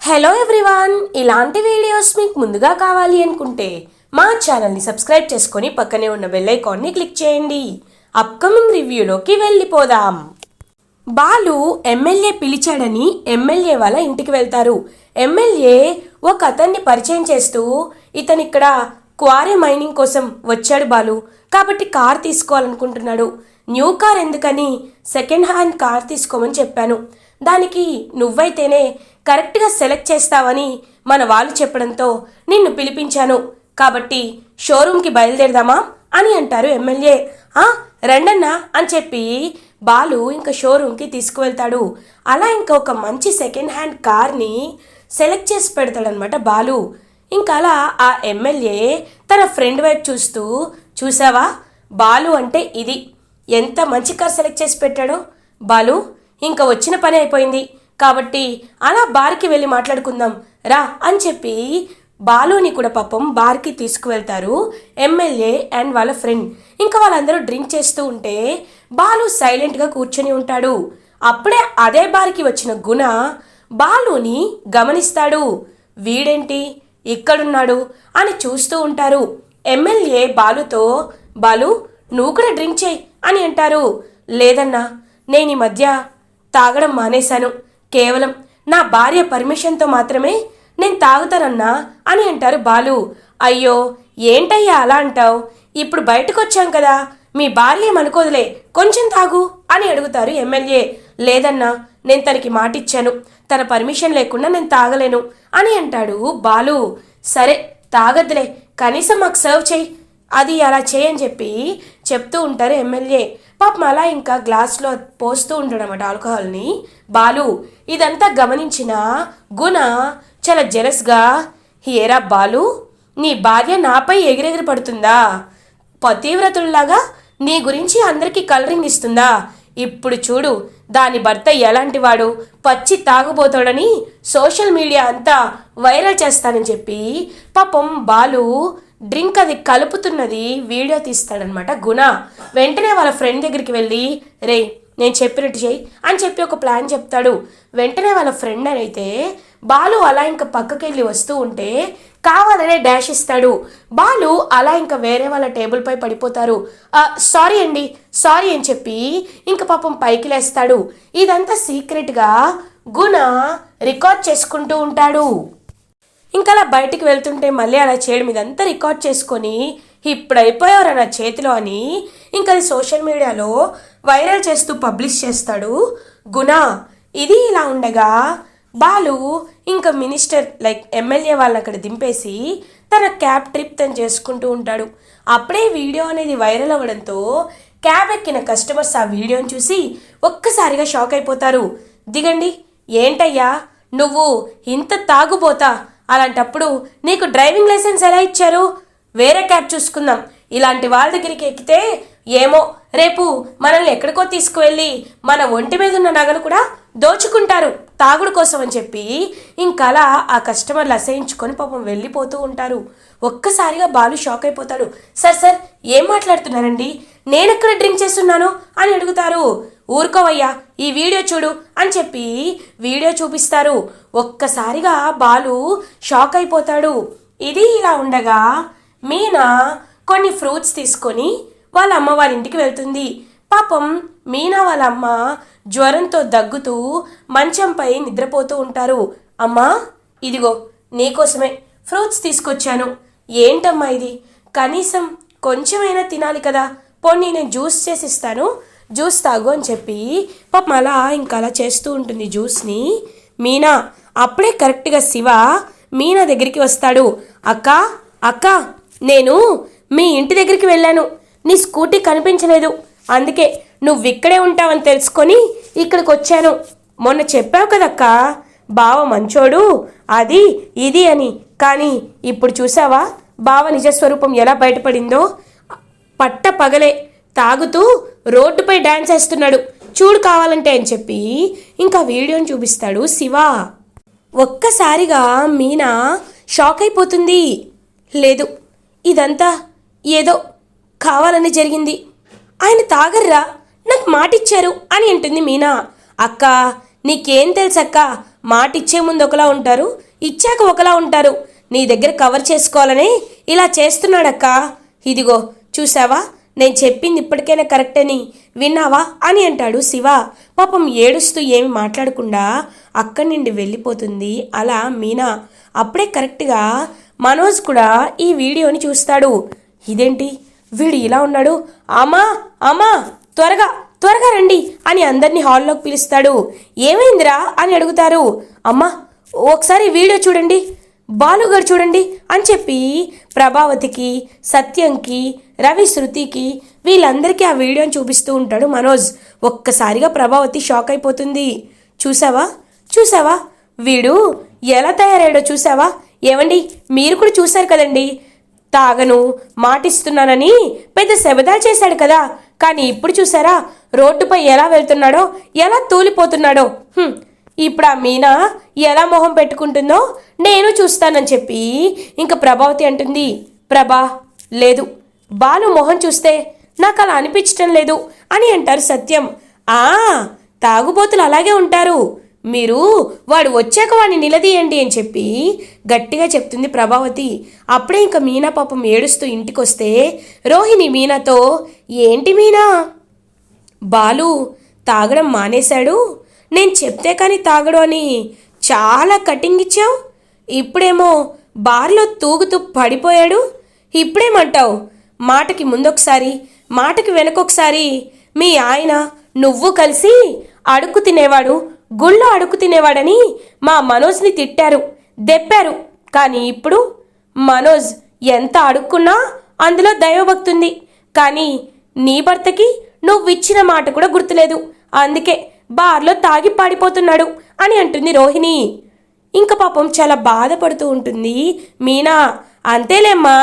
Hello everyone ఇలాంటి videos మీకు ముందుగా కావాలి అనుకుంటే మా ఛానల్ని సబ్స్క్రైబ్ చేసుకొని పక్కనే ఉన్న బెల్ ఐకాన్ని క్లిక్ చేయండి. అప్కమింగ్ రివ్యూలోకి వెళ్ళిపోదాం. బాలు ఎమ్మెల్యే పిలిచాడని ఎమ్మెల్యే వాళ్ళ ఇంటికి వెళ్తారు. ఎమ్మెల్యే ఒక అతన్ని పరిచయం చేస్తూ ఇతను ఇక్కడ క్వారీ మైనింగ్ కోసం వచ్చాడు బాలు. కాబట్టి కార్ తీసుకోవాలనుకుంటున్నాడు. న్యూ కార్ ఎందుకని సెకండ్ హ్యాండ్ కార్ తీసుకోమని చెప్పాను. దానికి నువ్వైతేనే కరెక్ట్గా సెలెక్ట్ చేస్తావని మన వాళ్ళు చెప్పడంతో నిన్ను పిలిపించాను. కాబట్టి షోరూమ్కి బయలుదేరదామా అని అంటారు ఎమ్మెల్యే. "ఆ, రండన్నా అని చెప్పి బాలు ఇంకా షోరూమ్కి తీసుకువెళ్తాడు. అలా ఇంకా ఒక మంచి సెకండ్ హ్యాండ్ కార్ని సెలెక్ట్ చేసి పెడతాడనమాట బాలు. ఇంకా అలా ఆ ఎమ్మెల్యే తన ఫ్రెండ్ వైపు చూస్తూ చూసావా? బాలు అంటే ఇది. ఎంత మంచి కార్ సెలెక్ట్ చేసి పెట్టాడో? బాలు ఇంకా వచ్చిన పని అయిపోయింది. కాబట్టి అలా బార్కి వెళ్ళి మాట్లాడుకుందాం. రా అని చెప్పి బాలుని కూడా పాపం బార్కి తీసుకువెళ్తారు ఎమ్మెల్యే అండ్ వాళ్ళ ఫ్రెండ్ ఇంకా వాళ్ళందరూ డ్రింక్ చేస్తూ ఉంటే బాలు సైలెంట్గా కూర్చొని ఉంటాడు. అప్పుడే అదే బార్కి వచ్చిన గుణ బాలుని గమనిస్తాడు. వీడేంటి? ఇక్కడున్నాడు అని చూస్తూ ఉంటారు. ఎమ్మెల్యే బాలుతో బాలు నువ్వు కూడా డ్రింక్ చేయి. అని అంటారు. లేదన్నా నేను ఈ మధ్య తాగడం మానేశాను. కేవలం నా భార్య పర్మిషన్తో మాత్రమే నేను తాగుతానన్నా అని అంటారు బాలు. అయ్యో ఏంటయ్యా అలా అంటావు? ఇప్పుడు బయటకు వచ్చాం కదా మీ భార్య ఏమనుకోదులే కొంచెం తాగు అని అడుగుతారు ఎమ్మెల్యే. లేదన్నా నేను తనకి మాటిచ్చాను. తన పర్మిషన్ లేకుండా నేను తాగలేను అని అంటాడు బాలు. సరే తాగద్దులే కనీసం మాకు సర్వ్ చేయి. అది అలా చేయని చెప్పి చెప్తూ ఉంటారు ఎమ్మెల్యే. పాపం అలా ఇంకా గ్లాస్లో పోస్తూ ఉంటాడు ఆల్కహాల్ని. బాలు ఇదంతా గమనించిన గుణ చాలా జెలస్గా ఏరా బాలు నీ భార్య నాపై ఎగిరెగిరి పడుతుందా? పతివ్రతుల్లాగా నీ గురించి అందరికీ కలరింగ్ ఇస్తుందా? ఇప్పుడు చూడు దాని భర్త ఎలాంటి వాడు పచ్చి తాగుబోతాడని సోషల్ మీడియా అంతా వైరల్ చేస్తానని చెప్పి పాపం బాలు డ్రింక్ అది కలుపుతున్నది వీడియో తీస్తాడనమాట గుణ. వెంటనే వాళ్ళ ఫ్రెండ్ దగ్గరికి వెళ్ళి రే నేను చెప్పినట్టు చేయి అని చెప్పి ఒక ప్లాన్ చెప్తాడు. వెంటనే వాళ్ళ ఫ్రెండ్ అని అయితే బాలు అలా ఇంకా పక్కకి వెళ్ళి వస్తూ ఉంటే కావాలనే డాష్ ఇస్తాడు. బాలు అలా ఇంకా వేరే వాళ్ళ టేబుల్పై పడిపోతారు. సారీ అండి సారీ అని చెప్పి ఇంక పాపం పైకి లేస్తాడు. ఇదంతా సీక్రెట్గా గుణ రికార్డ్ చేసుకుంటూ ఉంటాడు. ఇంకా అలా బయటికి వెళ్తుంటే మళ్ళీ అలా చేయడం ఇదంతా రికార్డ్ చేసుకొని ఇప్పుడు అయిపోయారు నా చేతిలో అని ఇంకా అది సోషల్ మీడియాలో వైరల్ చేస్తూ పబ్లిష్ చేస్తాడు. గుణ ఇది ఇలా ఉండగా బాలు ఇంకా మినిస్టర్ లైక్ ఎమ్మెల్యే వాళ్ళని అక్కడ దింపేసి తన క్యాబ్ ట్రిప్ తను చేసుకుంటూ ఉంటాడు. అప్పుడే వీడియో అనేది వైరల్ అవ్వడంతో క్యాబ్ ఎక్కిన కస్టమర్స్ ఆ వీడియోని చూసి ఒక్కసారిగా షాక్ అయిపోతారు. దిగండి. ఏంటయ్యా? నువ్వు ఇంత తాగుబోతా? అలాంటప్పుడు నీకు డ్రైవింగ్ లైసెన్స్ ఎలా ఇచ్చారు? వేరే క్యాబ్ చూసుకుందాం. ఇలాంటి వాళ్ళ దగ్గరికి ఎక్కితే ఏమో రేపు మనల్ని ఎక్కడికో తీసుకువెళ్ళి మన ఒంటి మీద ఉన్న నగలు కూడా దోచుకుంటారు. తాగుడు కోసం అని చెప్పి ఇంకలా ఆ కస్టమర్లు అసహించుకొని పాపం వెళ్ళిపోతూ ఉంటారు. ఒక్కసారిగా బాలు షాక్ అయిపోతాడు. సార్ సార్ ఏం మాట్లాడుతున్నారండి? నేను ఎక్కడ డ్రింక్ చేస్తున్నాను? అని అడుగుతారు. ఊరుకోవయ్యా ఈ వీడియో చూడు అని చెప్పి వీడియో చూపిస్తారు. ఒక్కసారిగా బాలు షాక్ అయిపోతాడు. ఇది ఇలా ఉండగా మీనా కొన్ని ఫ్రూట్స్ తీసుకొని వాళ్ళ అమ్మ ఇంటికి వెళ్తుంది. పాపం మీనా వాళ్ళ అమ్మ జ్వరంతో దగ్గుతూ మంచంపై నిద్రపోతూ ఉంటారు. అమ్మా ఇదిగో నీకోసమే ఫ్రూట్స్ తీసుకొచ్చాను. ఏంటమ్మా ఇది? కనీసం కొంచెమైనా తినాలి కదా. పోనీ నేను జ్యూస్ చేసి ఇస్తాను జ్యూస్ తాగు అని చెప్పి పాపం అలా ఇంకా అలా చేస్తూ ఉంటుంది జ్యూస్ని. మీనా అప్పుడే కరెక్ట్గా శివ మీనా దగ్గరికి వస్తాడు. అక్క అక్క నేను మీ ఇంటి దగ్గరికి వెళ్ళాను. నీ స్కూటీ కనిపించలేదు. అందుకే నువ్వు ఇక్కడే ఉంటావని తెలుసుకొని ఇక్కడికి వచ్చాను. మొన్న చెప్పావు కదక్క బావ మంచోడు అది ఇది అని. కానీ ఇప్పుడు చూసావా బావ నిజస్వరూపం ఎలా బయటపడిందో? పట్ట పగలే తాగుతూ రోడ్డుపై డ్యాన్స్ వేస్తున్నాడు. చూడు కావాలంటే అని చెప్పి ఇంకా వీడియోని చూపిస్తాడు శివ. ఒక్కసారిగా మీనా షాక్ అయిపోతుంది. లేదు ఇదంతా ఏదో కావాలని జరిగింది. ఆయన తాగర్రా? నాకు మాటిచ్చారు అని అంటుంది మీనా. అక్క నీకేం తెలుసక్క? మాటిచ్చే ముందు ఒకలా ఉంటారు ఇచ్చాక ఒకలా ఉంటారు. నీ దగ్గర కవర్ చేసుకోవాలని ఇలా చేస్తున్నాడక్క. ఇదిగో చూసావా నేను చెప్పింది ఇప్పటికైనా కరెక్ట్ అని విన్నావా? అని అంటాడు శివ. పాపం ఏడుస్తూ ఏమి మాట్లాడకుండా అక్కడి నుండి వెళ్ళిపోతుంది అలా మీనా. అప్పుడే కరెక్ట్గా మనోజ్ కూడా ఈ వీడియోని చూస్తాడు. ఇదేంటి? వీడు ఇలా ఉన్నాడు. అమ్మా అమ్మా త్వరగా త్వరగా రండి అని అందరినీ హాల్లోకి పిలుస్తాడు. ఏమైందిరా అని అడుగుతారు. అమ్మా ఒకసారి వీడియో చూడండి. బాలుగారు చూడండి అని చెప్పి ప్రభావతికి సత్యంకి రవి శృతికి వీళ్ళందరికీ ఆ వీడియోని చూపిస్తూ ఉంటాడు మనోజ్. ఒక్కసారిగా ప్రభావతి షాక్ అయిపోతుంది. చూసావా? చూసావా? వీడు ఎలా తయారయ్యాడో చూసావా? ఏమండి మీరు కూడా చూశారు కదండి. తాగను మాటిస్తున్నానని పెద్ద శబదాలు చేశాడు కదా. కానీ ఇప్పుడు చూసారా రోడ్డుపై ఎలా వెళ్తున్నాడో ఎలా తూలిపోతున్నాడో. ఇప్పుడు ఆ మీనా ఎలా మొహం పెట్టుకుంటుందో నేను చూస్తానని చెప్పి ఇంకా ప్రభావతి అంటుంది ప్రభా లేదు. బాలు మొహం చూస్తే నాకు అలా అనిపించటం లేదు అని అంటారు సత్యం. ఆ తాగుబోతులు అలాగే ఉంటారు. మీరు వాడు వచ్చాక వాడిని నిలదీయండి అని చెప్పి గట్టిగా చెప్తుంది ప్రభావతి. అప్పుడే ఇంకా మీనా పాపం ఏడుస్తూ ఇంటికొస్తే రోహిణి మీనాతో ఏంటి మీనా? బాలు తాగడం మానేశాడు? నేను చెప్తే కానీ తాగడు అని చాలా కటింగ్ ఇచ్చావు? ఇప్పుడేమో బార్లో తూగుతూ పడిపోయాడు? ఇప్పుడేమంటావు? మాటకి ముందొకసారి మాటకి వెనకొకసారి మీ ఆయన నువ్వు కలిసి అడుక్కు తినేవాడు గుళ్ళో అడుక్కు తినేవాడని మా మనోజ్ని తిట్టారు దెప్పారు. కానీ ఇప్పుడు మనోజ్ ఎంత అడుక్కున్నా అందులో దైవభక్తుంది. కానీ నీ భర్తకి నువ్వు ఇచ్చిన మాట కూడా గుర్తులేదు. అందుకే బార్లో తాగి పాడిపోతున్నాడు అని అంటుంది రోహిణి. ఇంక పాపం చాలా బాధపడుతూ ఉంటుంది మీనా. అంతేలేమ్మా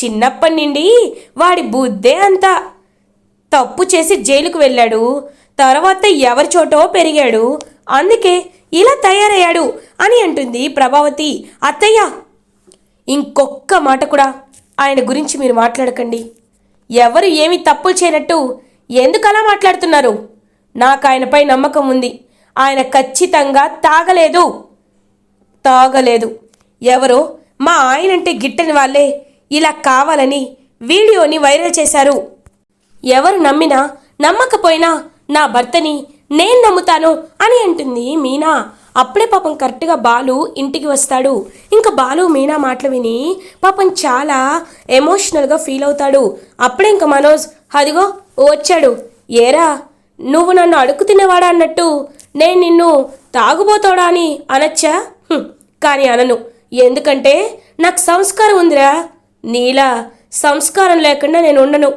చిన్నప్పటి నుండి వాడి బుద్ధే అంతా. తప్పు చేసి జైలుకు వెళ్ళాడు తర్వాత ఎవరి చోటో పెరిగాడు అందుకే ఇలా తయారయ్యాడు అని అంటుంది ప్రభావతి. అత్తయ్య ఇంకొక్క మాట కూడా ఆయన గురించి మీరు మాట్లాడకండి. ఎవరు ఏమి తప్పులు చేయనట్టు ఎందుకు అలా మాట్లాడుతున్నారు? నాకు ఆయనపై నమ్మకం ఉంది. ఆయన ఖచ్చితంగా తాగలేదు. తాగలేదు. ఎవరో మా ఆయనంటే గిట్టని వాళ్ళే ఇలా కావాలని వీడియోని వైరల్ చేశారు. ఎవరు నమ్మినా నమ్మకపోయినా నా భర్తని నేను నమ్ముతాను అని అంటుంది మీనా. అప్పుడే పాపం కరెక్ట్గా బాలు ఇంటికి వస్తాడు. ఇంకా బాలు మీనా మాటలు విని పాపం చాలా ఎమోషనల్గా ఫీల్ అవుతాడు. అప్పుడే ఇంకా మనోజ్ అదిగో వచ్చాడు. ఏరా నువ్వు నన్ను అడుగు తినేవాడా అన్నట్టు? నేను నిన్ను తాగుబోతాడా అని అనొచ్చా? కానీ అనను. ఎందుకంటే నాకు సంస్కారం ఉందిరా. నీలా సంస్కారం లేకుండా నేను ఉండను.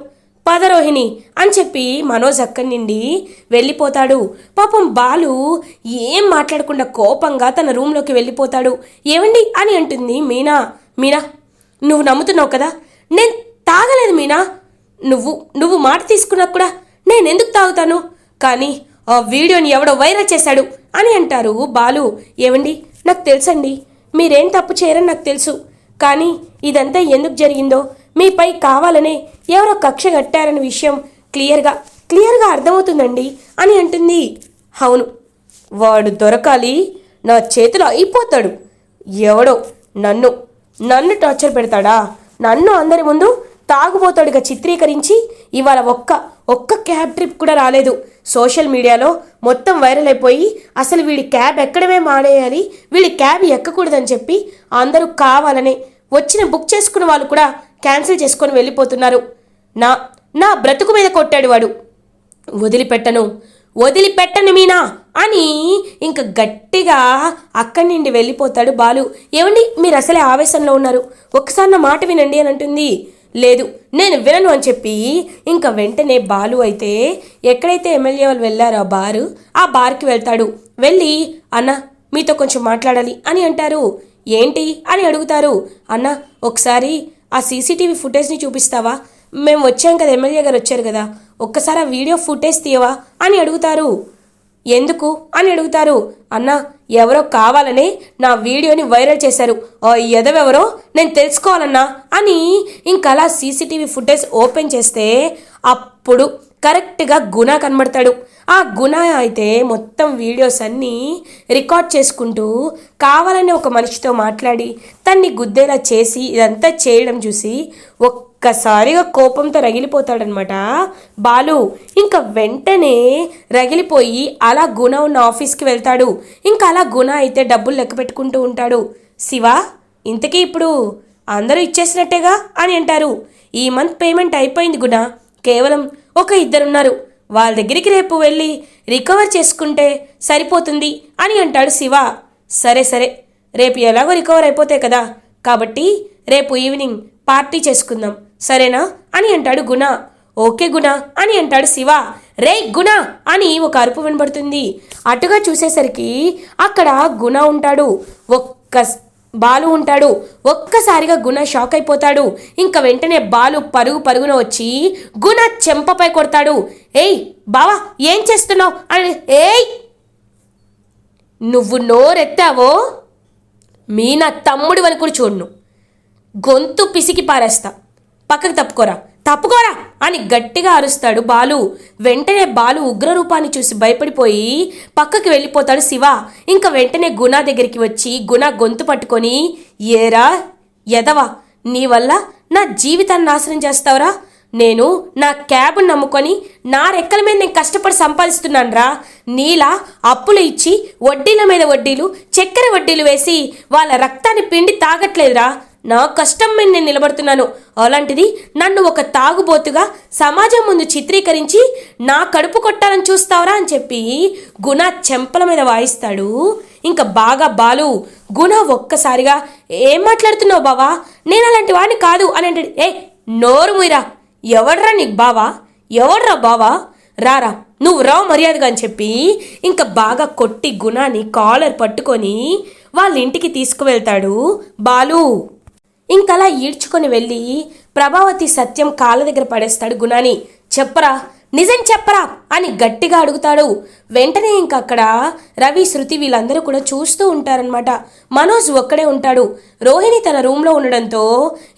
పదరోహిణి అని చెప్పి మనోజ్ అక్కడి నుండి వెళ్ళిపోతాడు. పాపం బాలు ఏం మాట్లాడకుండా కోపంగా తన రూమ్లోకి వెళ్ళిపోతాడు. ఏమండి అని అంటుంది మీనా. మీనా నువ్వు నమ్ముతున్నావు కదా? నేను తాగలేదు మీనా. నువ్వు నువ్వు మాట తీసుకున్నా కూడా నేను ఎందుకు తాగుతాను? కానీ ఆ వీడియోని ఎవడో వైరల్ చేశాడు అని అంటారు బాలు. ఏమండి నాకు తెలుసండి. మీరేం తప్పు చేయరని నాకు తెలుసు. కానీ ఇదంతా ఎందుకు జరిగిందో మీపై కావాలనే ఎవరో కక్ష కట్టారనే విషయం క్లియర్గా క్లియర్గా అర్థమవుతుందండి అని అంటుంది. అవును. వాడు దొరకాలి నా చేతిలో అయిపోతాడు. ఎవడో నన్ను నన్ను టార్చర్ పెడతాడా? నన్ను అందరి ముందు తాగుబోతాడుగా చిత్రీకరించి ఇవాళ ఒక్క ఒక్క క్యాబ్ ట్రిప్ కూడా రాలేదు. సోషల్ మీడియాలో మొత్తం వైరల్ అయిపోయి అసలు వీడి క్యాబ్ ఎక్కడమే మానేయాలి వీడి క్యాబ్ ఎక్కకూడదని చెప్పి అందరూ కావాలనే వచ్చిన బుక్ చేసుకున్న వాళ్ళు కూడా క్యాన్సిల్ చేసుకొని వెళ్ళిపోతున్నారు. నా నా బ్రతుకు మీద కొట్టాడు వాడు. వదిలిపెట్టను వదిలిపెట్టను మీనా అని ఇంక గట్టిగా అక్కడి నుండి వెళ్ళిపోతాడు బాలు. ఏమండి మీరు అసలే ఆవేశంలో ఉన్నారు. ఒకసారి నా మాట వినండి అని అంటుంది. లేదు నేను వినను అని చెప్పి ఇంకా వెంటనే బాలు అయితే ఎక్కడైతే ఎమ్మెల్యే వాళ్ళు వెళ్ళారో ఆ బారు ఆ బార్కి వెళ్తాడు. వెళ్ళి అన్న మీతో కొంచెం మాట్లాడాలి అని అంటారు. ఏంటి? అని అడుగుతారు. అన్న ఒకసారి ఆ సీసీటీవీ ఫుటేజ్ని చూపిస్తావా? మేము వచ్చాం కదా ఎమ్మెల్యే గారు వచ్చారు కదా. ఒక్కసారి ఆ వీడియో ఫుటేజ్ తీయవా? అని అడుగుతారు. ఎందుకు? అని అడుగుతారు. అన్న ఎవరో కావాలని నా వీడియోని వైరల్ చేశారు. ఎదవెవరో నేను తెలుసుకోవాలన్నా అని ఇంకలా సీసీటీవీ ఫుటేజ్ ఓపెన్ చేస్తే అప్పుడు కరెక్ట్గా గుణ కనబడతాడు. ఆ గుణ అయితే మొత్తం వీడియోస్ అన్నీ రికార్డ్ చేసుకుంటూ కావాలని ఒక మనిషితో మాట్లాడి తన్ని గుద్దేలా చేసి ఇదంతా చేయడం చూసి ఒక్కసారిగా కోపంతో రగిలిపోతాడనమాట బాలు. ఇంకా వెంటనే రగిలిపోయి అలా గుణ ఉన్న ఆఫీస్కి వెళ్తాడు. ఇంకా అలా గుణ అయితే డబ్బులు లెక్క పెట్టుకుంటూ ఉంటాడు. శివ ఇంతకీ ఇప్పుడు అందరూ ఇచ్చేసినట్టేగా అని అంటారు. ఈ మంత్ పేమెంట్ అయిపోయింది గుణ. కేవలం ఒక ఇద్దరున్నారు. వాళ్ళ దగ్గరికి రేపు వెళ్ళి రికవర్ చేసుకుంటే సరిపోతుంది అని అంటాడు శివ. సరే సరే. రేపు ఎలాగో రికవర్ అయిపోతే కదా. కాబట్టి రేపు ఈవినింగ్ పార్టీ చేసుకుందాం. సరేనా? అని అంటాడు గుణ. ఓకే గుణ అని అంటాడు శివ. రే గుణ అని ఒక అరుపు వినబడుతుంది. అటుగా చూసేసరికి అక్కడ గుణ ఉంటాడు. ఒక్క బాలు ఉంటాడు. ఒక్కసారిగా గుణ షాక్ అయిపోతాడు. ఇంకా వెంటనే బాలు పరుగు పరుగున వచ్చి గుణ చెంపపై కొడతాడు. ఏయ్ బావా ఏం చేస్తున్నావు? అని ఏయ్! నువ్వు నోరెత్తావో? మీ నా తమ్ముడు అని కూడా చూడను. గొంతు పిసికి పారేస్తా. పక్కకు తప్పుకోరా. తప్పుకోరా! అని గట్టిగా అరుస్తాడు బాలు. వెంటనే బాలు ఉగ్రరూపాన్ని చూసి భయపడిపోయి పక్కకి వెళ్ళిపోతాడు శివ. ఇంకా వెంటనే గుణ దగ్గరికి వచ్చి గుణ గొంతు పట్టుకొని ఏరా ఎదవా నీ వల్ల నా జీవితాన్ని నాశనం చేస్తావురా? నేను నా క్యాబ్ను నమ్ముకొని నా రెక్కల మీద నేను కష్టపడి సంపాదిస్తున్నాను రా నీలా అప్పులు ఇచ్చి వడ్డీల మీద వడ్డీలు చక్కెర వడ్డీలు వేసి వాళ్ళ రక్తాన్ని పిండి తాగట్లేదురా. నా కష్టం మీద నేను నిలబడుతున్నాను. అలాంటిది నన్ను ఒక తాగుబోతుగా సమాజం ముందు చిత్రీకరించి నా కడుపు కొట్టాలని చూస్తావరా అని చెప్పి గుణ చెంపల మీద వాయిస్తాడు. ఇంకా బాగా బాలు గుణ ఒక్కసారిగా ఏం మాట్లాడుతున్నావు బావా? నేను అలాంటి వాడిని కాదు అని అంటాడు. ఏ నోరు మీరా ఎవడ్రా నీకు బావా? ఎవడ్రా బావా? రారా నువ్వు రావు మర్యాదగా అని చెప్పి ఇంకా బాగా కొట్టి గుణాన్ని కాలర్ పట్టుకొని వాళ్ళ ఇంటికి తీసుకువెళ్తాడు బాలు. ఇంకలా ఈడ్చుకొని వెళ్ళి ప్రభావతి సత్యం కాళ్ళ దగ్గర పడేస్తాడు గుణాని. చెప్పరా? నిజం చెప్పరా? అని గట్టిగా అడుగుతాడు. వెంటనే ఇంక అక్కడ రవి శృతి వీళ్ళందరూ కూడా చూస్తూ ఉంటారనమాట మనోజ్ ఒక్కడే ఉంటాడు. రోహిణి తన రూమ్లో ఉండడంతో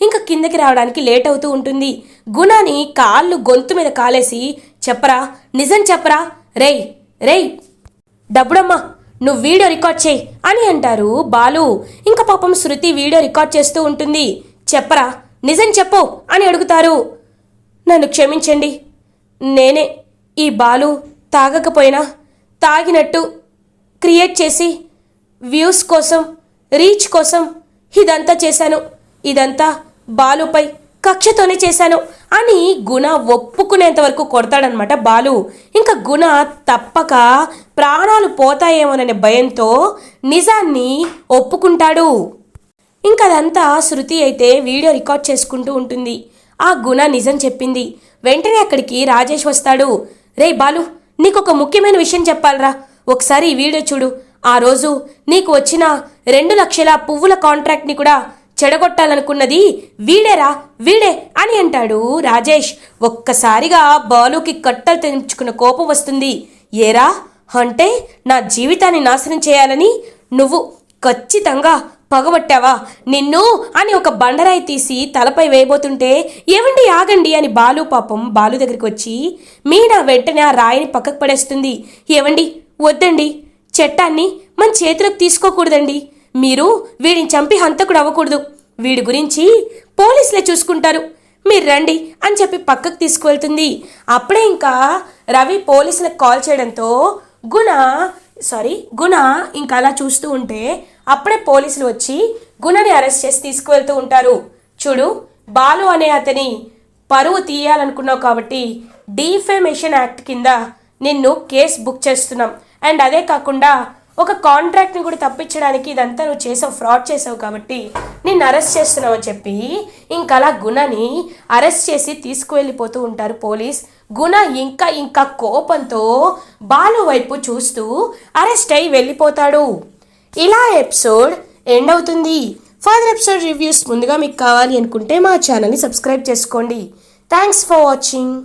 ఇంకా కిందకి రావడానికి లేట్ అవుతూ ఉంటుంది. గుణాని కాళ్ళు గొంతు మీద కాలేసి చెప్పరా? నిజం చెప్పరా? రేయ్ రేయ్ డబ్బుడమ్మా నువ్వు వీడియో రికార్డ్ చేయి అని అంటారు బాలు. ఇంకా పాపం శృతి వీడియో రికార్డ్ చేస్తూ ఉంటుంది. చెప్పరా? నిజం చెప్పు అని అడుగుతారు. నన్ను క్షమించండి. నేనే ఈ బాలు తాగకపోయినా తాగినట్టు క్రియేట్ చేసి వ్యూస్ కోసం రీచ్ కోసం ఇదంతా చేశాను. ఇదంతా బాలుపై కక్షతోనే చేశాను. అని గుణ ఒప్పుకునేంత వరకు కొడతాడనమాట బాలు. ఇంకా గుణ తప్పక ప్రాణాలు పోతాయేమోననే భయంతో నిజాన్ని ఒప్పుకుంటాడు. ఇంకా అదంతా శృతి అయితే వీడియో రికార్డ్ చేసుకుంటూ ఉంటుంది. ఆ గుణ నిజం చెప్పింది. వెంటనే అక్కడికి రాజేష్ వస్తాడు. రే బాలు నీకు ఒక ముఖ్యమైన విషయం చెప్పాలరా. ఒకసారి ఈ వీడియో చూడు. ఆ రోజు నీకు వచ్చిన రెండు లక్షల పువ్వుల కాంట్రాక్ట్ని కూడా చెడగొట్టాలనుకున్నది వీడేరా వీడే అని అంటాడు రాజేష్. ఒక్కసారిగా బాలుకి కట్టలు తెంచుకున్న కోపం వస్తుంది. ఏరా అంటే నా జీవితాన్ని నాశనం చేయాలని నువ్వు ఖచ్చితంగా పగబట్టావా? నిన్ను అని ఒక బండరాయి తీసి తలపై వేయబోతుంటే ఏమండి ఆగండి అని బాలు పాపం బాలు దగ్గరికి వచ్చి మీనా వెంటనే ఆ రాయిని పక్కకు పడేస్తుంది. ఏవండి వద్దండి. చట్టాన్ని మన చేతిలోకి తీసుకోకూడదండి. మీరు వీడిని చంపి హంతకుడు అవ్వకూడదు. వీడి గురించి పోలీసులే చూసుకుంటారు. మీరు రండి అని చెప్పి పక్కకు తీసుకువెళ్తుంది. అప్పుడే ఇంకా రవి పోలీసులకు కాల్ చేయడంతో గుణ సారీ గుణ ఇంకా అలా చూస్తూ ఉంటే అప్పుడే పోలీసులు వచ్చి గుణని అరెస్ట్ చేసి తీసుకువెళ్తూ ఉంటారు. చూడు బాలు అనే అతని పరువు తీయాలనుకున్నావు కాబట్టి డీఫేమేషన్ యాక్ట్ కింద నిన్ను కేసు బుక్ చేస్తున్నాం. అండ్ అదే కాకుండా ఒక కాంట్రాక్ట్ని కూడా తప్పించడానికి ఇదంతా నువ్వు చేసావు ఫ్రాడ్ చేసావు కాబట్టి నిన్ను అరెస్ట్ చేస్తున్నావు అని చెప్పి ఇంకలా గుణని అరెస్ట్ చేసి తీసుకువెళ్ళిపోతూ ఉంటారు పోలీస్. గుణ ఇంకా ఇంకా కోపంతో బాలు వైపు చూస్తూ అరెస్ట్ అయి వెళ్ళిపోతాడు. ఇలా ఎపిసోడ్ ఎండ్ అవుతుంది. ఫర్దర్ ఎపిసోడ్ రివ్యూస్ ముందుగా మీకు కావాలి అనుకుంటే మా ఛానల్ని సబ్స్క్రైబ్ చేసుకోండి. Thanks for watching